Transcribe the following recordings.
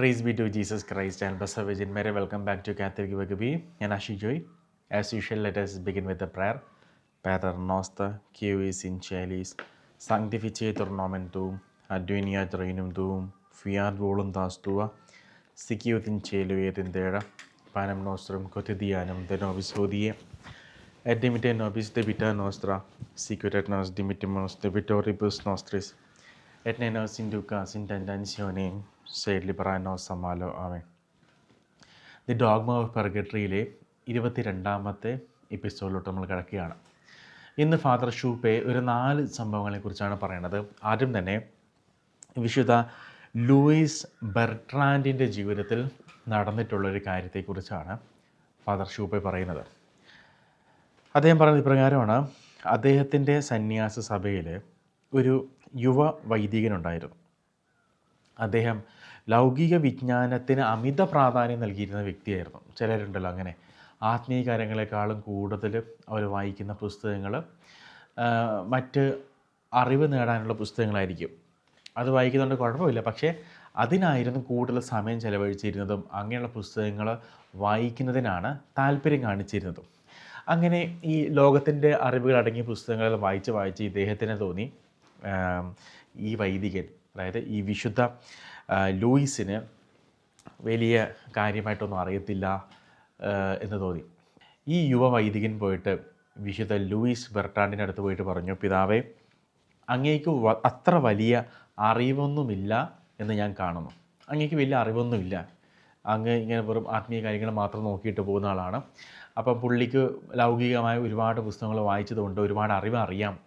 Praise be to Jesus Christ and बस vision मेरे welcome back to कैथर की वक भी एन आशी जोय as usual let's begin with the prayer पैदर नॉस्त क्यू इज़ इन चैलीस सांग्तिफिचे तुर्नोम तू अडिया त्रैनम तू फियाद वोलम दास तू सिक्यू तीन चेलु ये तीन देर पैनम नोस्त्रम कोति दियानम दे नोबिस हो दिए एडिमिटे नोबिस दे बिटा नोस्त्रा सिक्यूटेट नोस डिमिटे नोस दे बिटोरिबस नोस्त्रिस एटने नोस इंडुका सिंटेंडेंसियोनिंग sed ലിബറാനോ സമാലോ ആമേ ദി ഡോഗ്മ ഓഫ് പെർഗട്രിയിലെ ഇരുപത്തിരണ്ടാമത്തെ എപ്പിസോഡിലോട്ട് നമ്മൾ കിടക്കുകയാണ്. ഇന്ന് ഫാദർ ഷൂപ്പെ ഒരു നാല് സംഭവങ്ങളെക്കുറിച്ചാണ് പറയുന്നത് ആദ്യം തന്നെ വിശുദ്ധ ലൂയിസ് ബെർട്രാൻഡിന്റെ ജീവിതത്തിൽ നടന്നിട്ടുള്ളൊരു കാര്യത്തെക്കുറിച്ചാണ് ഫാദർ ഷൂപ്പെ പറയുന്നത്. അദ്ദേഹം പറയുന്നത് ഇപ്രകാരമാണ് അദ്ദേഹത്തിന്റെ സന്യാസ സഭയിൽ ഒരു യുവ വൈദികനുണ്ടായിരുന്നു അദ്ദേഹം ലൗകിക വിജ്ഞാനത്തിന് അമിത പ്രാധാന്യം നൽകിയിരുന്ന വ്യക്തിയായിരുന്നു. ചിലരുണ്ടല്ലോ അങ്ങനെ. ആത്മീയ കാര്യങ്ങളെക്കാളും കൂടുതൽ അവർ വായിക്കുന്ന പുസ്തകങ്ങൾ മറ്റ് അറിവ് നേടാനുള്ള പുസ്തകങ്ങളായിരിക്കും. അത് വായിക്കുന്നതുകൊണ്ട് കുഴപ്പമില്ല. പക്ഷേ അതിനായിരുന്നു കൂടുതൽ സമയം ചെലവഴിച്ചിരുന്നതും അങ്ങനെയുള്ള പുസ്തകങ്ങൾ വായിക്കുന്നതിനാണ് താല്പര്യം കാണിച്ചിരുന്നതും. അങ്ങനെ ഈ ലോകത്തിന്റെ അറിവുകൾ അടങ്ങിയ പുസ്തകങ്ങൾ വായിച്ച് വായിച്ച് ഇദ്ദേഹത്തിന് തോന്നി ഈ വൈദികൻ അതായത് ഈ വിശുദ്ധ ലൂയിസിന് വലിയ കാര്യമായിട്ടൊന്നും അറിയത്തില്ല എന്ന് തോന്നി. ഈ യുവ വൈദികൻ പോയിട്ട് വിശുദ്ധ ലൂയിസ് ബെർട്ടാണ്ടിന്റെ അടുത്ത് പോയിട്ട് പറഞ്ഞു പിതാവേ അങ്ങേക്ക് അത്ര വലിയ അറിവൊന്നുമില്ല എന്ന് ഞാൻ കാണുന്നു. അങ്ങേക്ക് വലിയ അറിവൊന്നുമില്ല. അങ്ങ് ഇങ്ങനെ വെറും ആത്മീയ കാര്യങ്ങൾ മാത്രം നോക്കിയിട്ട് പോകുന്ന ആളാണ്. അപ്പം പുള്ളിക്ക് ലൗകികമായ ഒരുപാട് പുസ്തകങ്ങൾ വായിച്ചതുകൊണ്ട് ഒരുപാട് അറിവ് അറിയാം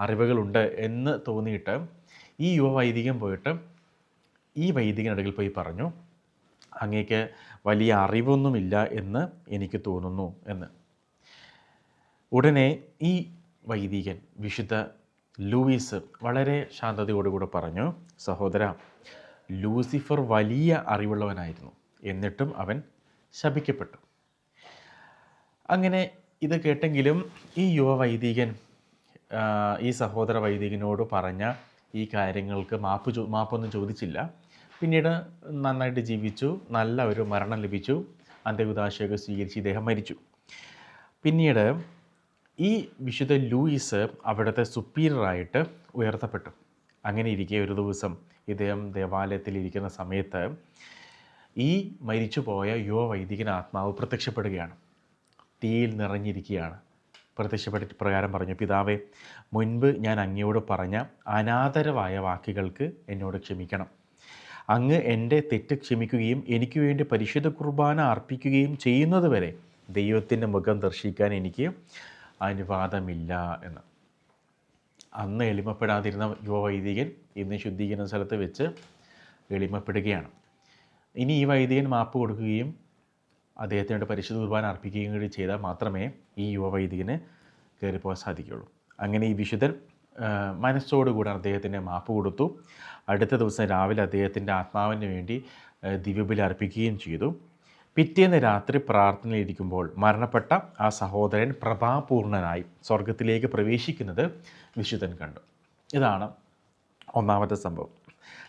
അറിവുകളുണ്ട് എന്ന് തോന്നിയിട്ട് ഈ യുവ വൈദികൻ പോയിട്ട് ഈ വൈദികനടുകിൽ പോയി പറഞ്ഞു അങ്ങേക്ക് വലിയ അറിവൊന്നുമില്ല എന്ന് എനിക്ക് തോന്നുന്നു എന്ന്. ഉടനെ ഈ വൈദികൻ വിശുദ്ധ ലൂയിസ് വളരെ ശാന്തതയോടുകൂടെ പറഞ്ഞു സഹോദര ലൂസിഫർ വലിയ അറിവുള്ളവനായിരുന്നു. എന്നിട്ടും അവൻ ശപിക്കപ്പെട്ടു. അങ്ങനെ ഇത് കേട്ടെങ്കിലും ഈ യുവ വൈദികൻ ഈ സഹോദര വൈദികനോട് പറഞ്ഞ ഈ കാര്യങ്ങൾക്ക് മാപ്പ് മാപ്പൊന്നും ചോദിച്ചില്ല. പിന്നീട് നന്നായിട്ട് ജീവിച്ചു നല്ല ഒരു മരണം ലഭിച്ചു. അന്ത്യകുദാശയൊക്കെ സ്വീകരിച്ച് ഇദ്ദേഹം മരിച്ചു. പിന്നീട് ഈ വിശുദ്ധ ലൂയിസ് അവിടുത്തെ സുപ്പീരിയറായിട്ട് ഉയർത്തപ്പെട്ടു. അങ്ങനെ ഇരിക്കെ ഒരു ദിവസം ഇദ്ദേഹം ദേവാലയത്തിൽ ഇരിക്കുന്ന സമയത്ത് ഈ മരിച്ചുപോയ യുവ വൈദികൻ ആത്മാവ് പ്രത്യക്ഷപ്പെടുകയാണ്. തീയിൽ നിറഞ്ഞിരിക്കുകയാണ് പ്രത്യക്ഷപ്പെട്ടിട്ട് പ്രകാരം പറഞ്ഞു പിതാവേ മുൻപ് ഞാൻ അങ്ങയോട് പറഞ്ഞ അനാദരവായ വാക്കുകൾക്ക് എന്നോട് ക്ഷമിക്കണം. അങ്ങ് എന്റെ തെറ്റ് ക്ഷമിക്കുകയും എനിക്ക് വേണ്ടി പരിശുദ്ധ കുർബാന അർപ്പിക്കുകയും ചെയ്യുന്നതുവരെ ദൈവത്തിന്റെ മുഖം ദർശിക്കാൻ എനിക്ക് അനുവാദമില്ല എന്ന്. അന്ന് എളിമപ്പെടാതിരുന്ന യുവവൈദികൻ ഇന്ന് ശുദ്ധീകരണ സ്ഥലത്ത് വെച്ച് എളിമപ്പെടുകയാണ്. ഇനി ഈ വൈദികൻ മാപ്പ് കൊടുക്കുകയും അദ്ദേഹത്തിനോട് പരിശുദ്ധ കുർബാന അർപ്പിക്കുകയും കൂടി ചെയ്താൽ മാത്രമേ ഈ യുവ വൈദികന് കയറിപ്പോകാൻ സാധിക്കുകയുള്ളൂ. അങ്ങനെ ഈ വിശുദ്ധൻ ആ, മനസ്സോടുകൂടി അദ്ദേഹത്തിന് മാപ്പ് കൊടുത്തു. അടുത്ത ദിവസം രാവിലെ അദ്ദേഹത്തിന്റെ ആത്മാവിന് വേണ്ടി ദിവ്യബലി അർപ്പിക്കുകയും ചെയ്തു. പിറ്റേന്ന് രാത്രി പ്രാർത്ഥനയിലിരിക്കുമ്പോൾ മരണപ്പെട്ട ആ സഹോദരൻ പ്രഭാപൂർണനായി സ്വർഗത്തിലേക്ക് പ്രവേശിക്കുന്നത് വിശുദ്ധൻ കണ്ടു. ഇതാണ് ഒന്നാമത്തെ സംഭവം.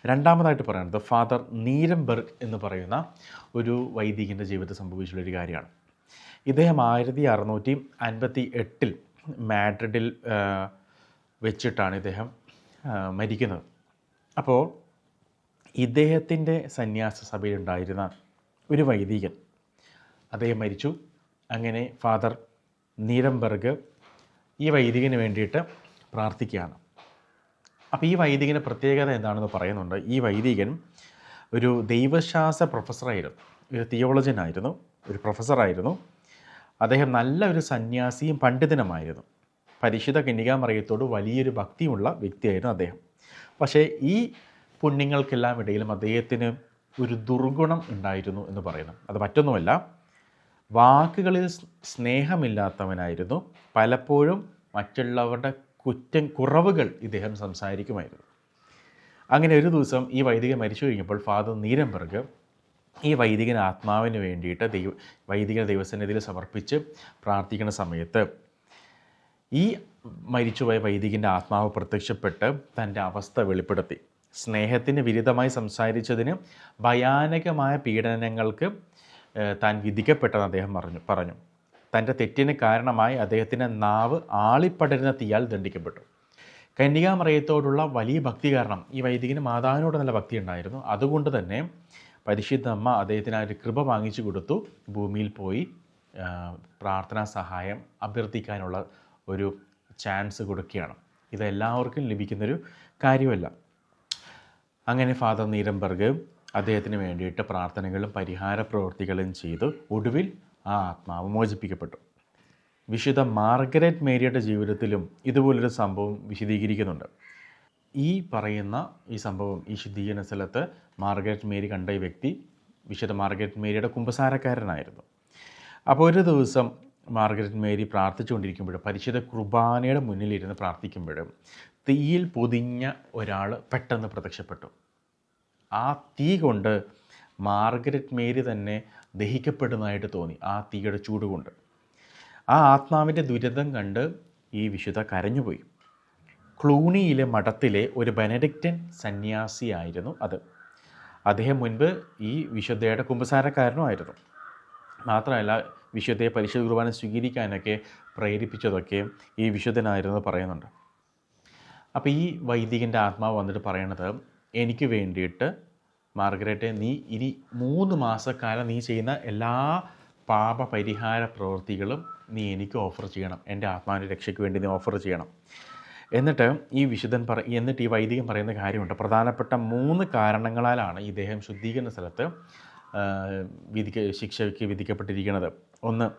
രണ്ടാമതായിട്ട് പറയുന്നത് ഫാദർ നീരംബർഗ് എന്ന് പറയുന്ന ഒരു വൈദികന്റെ ജീവിതത്തിൽ സംഭവിച്ചുള്ളൊരു കാര്യമാണ്. ഇദ്ദേഹം ആയിരത്തി അറുന്നൂറ്റി അൻപത്തി എട്ടിൽ മാഡ്രിഡിൽ വെച്ചിട്ടാണ് ഇദ്ദേഹം മരിക്കുന്നത്. അപ്പോൾ ഇദ്ദേഹത്തിന്റെ സന്യാസ സഭയിലുണ്ടായിരുന്ന ഒരു വൈദികൻ അദ്ദേഹം മരിച്ചു. അങ്ങനെ ഫാദർ നീരംബർഗ് ഈ വൈദികന് വേണ്ടിയിട്ട് പ്രാർത്ഥിക്കുകയാണ്. അപ്പോൾ ഈ വൈദികന്റെ പ്രത്യേകത എന്താണെന്ന് പറയുന്നുണ്ട്. ഈ വൈദികൻ ഒരു ദൈവശാസ്ത്ര പ്രൊഫസറായിരുന്നു. ഒരു തിയോളജനായിരുന്നു. ഒരു പ്രൊഫസറായിരുന്നു. അദ്ദേഹം നല്ല ഒരു സന്യാസിയും പണ്ഡിതനുമായിരുന്നു. പരിശുദ്ധ കന്യകാമറിയത്തോട് വലിയൊരു ഭക്തിയുള്ള വ്യക്തിയായിരുന്നു അദ്ദേഹം. പക്ഷേ ഈ പുണ്യങ്ങൾക്കെല്ലാം ഇടയിലും അദ്ദേഹത്തിന് ഒരു ദുർഗുണം ഉണ്ടായിരുന്നു എന്ന് പറയുന്നു. അത് മറ്റൊന്നുമല്ല വാക്കുകളിൽ സ്നേഹമില്ലാത്തവനായിരുന്നു. പലപ്പോഴും മറ്റുള്ളവരുടെ കുറ്റം കുറവുകൾ ഇദ്ദേഹം സംസാരിക്കുമായിരുന്നു. അങ്ങനെ ഒരു ദിവസം ഈ വൈദികൻ മരിച്ചു കഴിഞ്ഞപ്പോൾ ഫാദർ നീരംബർഗ് ഈ വൈദികൻ ആത്മാവിന് വേണ്ടിയിട്ട് ദൈവ വൈദിക ദൈവസന്നിധിയിൽ സമർപ്പിച്ച് പ്രാർത്ഥിക്കുന്ന സമയത്ത് ഈ മരിച്ചുപോയ വൈദികന്റെ ആത്മാവ് പ്രത്യക്ഷപ്പെട്ട് തന്റെ അവസ്ഥ വെളിപ്പെടുത്തി. സ്നേഹത്തിന് വിരുദ്ധമായി സംസാരിച്ചതിന് ഭയാനകമായ പീഡനങ്ങൾക്ക് താൻ വിധിക്കപ്പെട്ടെന്ന് അദ്ദേഹം പറഞ്ഞു പറഞ്ഞു. തന്റെ തെറ്റിന് കാരണമായി അദ്ദേഹത്തിന്റെ നാവ് ആളിപ്പടരുന്ന തീയാൽ ദണ്ഡിക്കപ്പെട്ടു. കന്യകാമറയത്തോടുള്ള വലിയ ഭക്തി കാരണം ഈ വൈദികന് മാതാവിനോട് നല്ല ഭക്തി ഉണ്ടായിരുന്നു. അതുകൊണ്ട് തന്നെ പരിശുദ്ധ അമ്മ അദ്ദേഹത്തിന് ആ ഒരു കൃപ വാങ്ങിച്ചു കൊടുത്തു. ഭൂമിയിൽ പോയി പ്രാർത്ഥനാ സഹായം അഭ്യർത്ഥിക്കാനുള്ള ഒരു ചാൻസ് കൊടുക്കുകയാണ്. ഇത് എല്ലാവർക്കും ലഭിക്കുന്നൊരു കാര്യമല്ല. അങ്ങനെ ഫാദർ നീരംബർഗ് അദ്ദേഹത്തിന് വേണ്ടിയിട്ട് പ്രാർത്ഥനകളും പരിഹാര പ്രവൃത്തികളും ചെയ്ത്. ഒടുവിൽ ആ ആത്മാവ് മോചിപ്പിക്കപ്പെട്ടു. വിശുദ്ധ മാർഗരറ്റ് മേരിയുടെ ജീവിതത്തിലും ഇതുപോലൊരു സംഭവം വിശദീകരിക്കുന്നുണ്ട്. ഈ പറയുന്ന ഈ സംഭവം ഈ ശുദ്ധീകരണ സ്ഥലത്ത് മാർഗരറ്റ് മേരി കണ്ട ഈ വ്യക്തി വിശുദ്ധ മാർഗരറ്റ് മേരിയുടെ കുമ്പസാരക്കാരനായിരുന്നു. അപ്പോൾ ഒരു ദിവസം മാർഗരറ്റ് മേരി പ്രാർത്ഥിച്ചുകൊണ്ടിരിക്കുമ്പോഴും പരിശുദ്ധ കുർബാനയുടെ മുന്നിലിരുന്ന് പ്രാർത്ഥിക്കുമ്പോഴും തീയിൽ പൊതിഞ്ഞ ഒരാൾ പെട്ടെന്ന് പ്രത്യക്ഷപ്പെട്ടു. ആ തീ കൊണ്ട് മാർഗരറ്റ് മേരി തന്നെ ദഹിക്കപ്പെടുന്നതായിട്ട് തോന്നി ആ തീയുടെ ചൂട് കൊണ്ട്. ആ ആത്മാവിന്റെ ദുരിതം കണ്ട് ഈ വിശുദ്ധ കരഞ്ഞുപോയി. ക്ലൂണിയിലെ മഠത്തിലെ ഒരു ബെനഡിക്റ്റൻ സന്യാസിയായിരുന്നു അത്. അദ്ദേഹം മുൻപ് ഈ വിശുദ്ധയുടെ കുമ്പസാരക്കാരനുമായിരുന്നു. മാത്രമല്ല വിശുദ്ധയെ പരിശുദ്ധ കുർബാന സ്വീകരിക്കാനൊക്കെ പ്രേരിപ്പിച്ചതൊക്കെ ഈ വിശുദ്ധനായിരുന്നു പറയുന്നുണ്ട്. അപ്പോൾ ഈ വൈദികന്റെ ആത്മാവ് വന്നിട്ട് പറയണത് എനിക്ക് വേണ്ടിയിട്ട് മാർഗരറ്റെ നീ ഇനി മൂന്ന് മാസക്കാലം നീ ചെയ്യുന്ന എല്ലാ പാപ പരിഹാര പ്രവൃത്തികളും നീ എനിക്ക് ഓഫർ ചെയ്യണം. എന്റെ ആത്മാവിന്റെ രക്ഷയ്ക്ക് വേണ്ടി നീ ഓഫർ ചെയ്യണം. എന്നിട്ട് ഈ വിശുദ്ധൻ പറ എന്നിട്ട് ഈ വൈദികൻ പറയുന്ന കാര്യമുണ്ട്. പ്രധാനപ്പെട്ട മൂന്ന് കാരണങ്ങളാലാണ് ഇദ്ദേഹം ശുദ്ധീകരണ സ്ഥലത്ത് വിധിക്ക ശിക്ഷയ്ക്ക് വിധിക്കപ്പെട്ടിരിക്കുന്നത് ഒന്ന്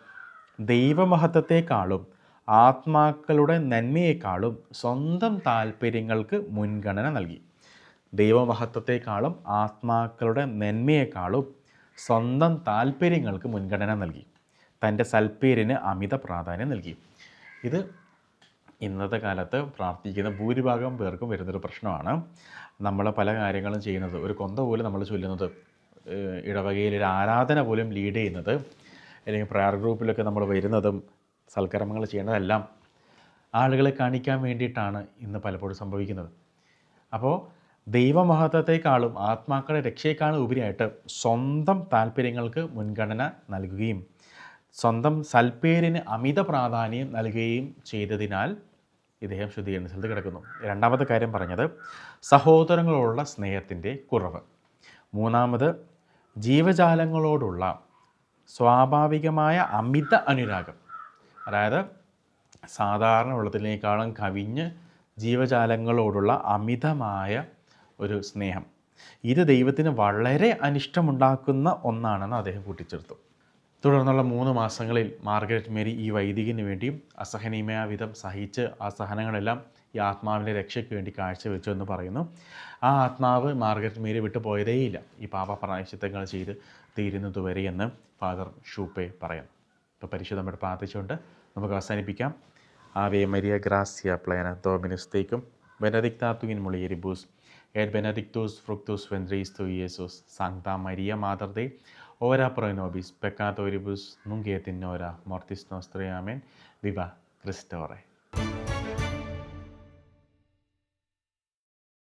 ദൈവമഹത്വത്തെക്കാളും ആത്മാക്കളുടെ നന്മയെക്കാളും സ്വന്തം താല്പര്യങ്ങൾക്ക് മുൻഗണന നൽകി. ദൈവമഹത്വത്തെക്കാളും ആത്മാക്കളുടെ നന്മയെക്കാളും സ്വന്തം താല്പര്യങ്ങൾക്ക് മുൻഗണന നൽകി. തന്റെ സൽപ്പേരിന് അമിത പ്രാധാന്യം നൽകി. ഇത് ഇന്നത്തെ കാലത്ത് പ്രാർത്ഥിക്കുന്ന ഭൂരിഭാഗം പേർക്കും വരുന്നൊരു പ്രശ്നമാണ്. നമ്മൾ പല കാര്യങ്ങളും ചെയ്യുന്നത്. ഒരു കൊന്ത പോലെ നമ്മൾ ചൊല്ലുന്നത് ഇടവകയിൽ ഒരു ആരാധന പോലും ലീഡ് ചെയ്യുന്നത് അല്ലെങ്കിൽ പ്രയർ ഗ്രൂപ്പിലൊക്കെ നമ്മൾ വരുന്നതും സൽക്കർമ്മങ്ങൾ ചെയ്യുന്നതെല്ലാം ആളുകളെ കാണിക്കാൻ വേണ്ടിയിട്ടാണ് ഇന്ന് പലപ്പോഴും സംഭവിക്കുന്നത്. അപ്പോൾ ദൈവമഹത്വത്തെക്കാളും ആത്മാക്കളുടെ രക്ഷയെക്കാളും ഉപരിയായിട്ട് സ്വന്തം താല്പര്യങ്ങൾക്ക് മുൻഗണന നൽകുകയും സ്വന്തം സൽപ്പേരിന് അമിത പ്രാധാന്യം നൽകുകയും ചെയ്തതിനാൽ ഇദ്ദേഹം ശുദ്ധീകരണ സ്ഥലത്ത് കിടക്കുന്നു. രണ്ടാമത്തെ കാര്യം പറഞ്ഞത് സഹോദരങ്ങളോടുള്ള സ്നേഹത്തിന്റെ കുറവ്. മൂന്നാമത് ജീവജാലങ്ങളോടുള്ള സ്വാഭാവികമായ അമിത അനുരാഗം. അതായത് സാധാരണ വെള്ളത്തിനേക്കാളും കവിഞ്ഞ് ജീവജാലങ്ങളോടുള്ള അമിതമായ ഒരു സ്നേഹം. ഇത് ദൈവത്തിന് വളരെ അനിഷ്ടമുണ്ടാക്കുന്ന ഒന്നാണെന്ന് അദ്ദേഹം കൂട്ടിച്ചേർത്തു. തുടർന്നുള്ള മൂന്ന് മാസങ്ങളിൽ മാർഗരറ്റ് മേരി ഈ വൈദികന് വേണ്ടിയും അസഹനീയമായ വിധം സഹിച്ച് ആ സഹനങ്ങളെല്ലാം ഈ ആത്മാവിന്റെ രക്ഷയ്ക്ക് വേണ്ടി കാഴ്ചവെച്ചു എന്ന് പറയുന്നു. ആ ആത്മാവ് മാർഗരറ്റ് മേരി വിട്ടു പോയതേയില്ല ഈ പാപ പ്രായശ്ചിത്തങ്ങൾ ചെയ്ത് തീരുന്നതുവരെ എന്ന് ഫാദർ ഷൂപ്പെ പറയുന്നു. ഇപ്പോൾ പരിശുദ്ധമായിട്ട് പ്രാർത്ഥിച്ചുകൊണ്ട് നമുക്ക് അവസാനിപ്പിക്കാം. ആവേ മരിയ ഗ്രാസിയ പ്ലേന ഡോമിനിസ്തേക്കും ബെനഡിക്താത്തു ഇൻ മുളിയരിബൂസ് et benedictus fructus ventris tui, Iesus, Sancta Maria, പ്രൊനോബിസ് Dei, ora pro മോർത്തിസ് നോസ്ത്രയാമേൻ വിവ et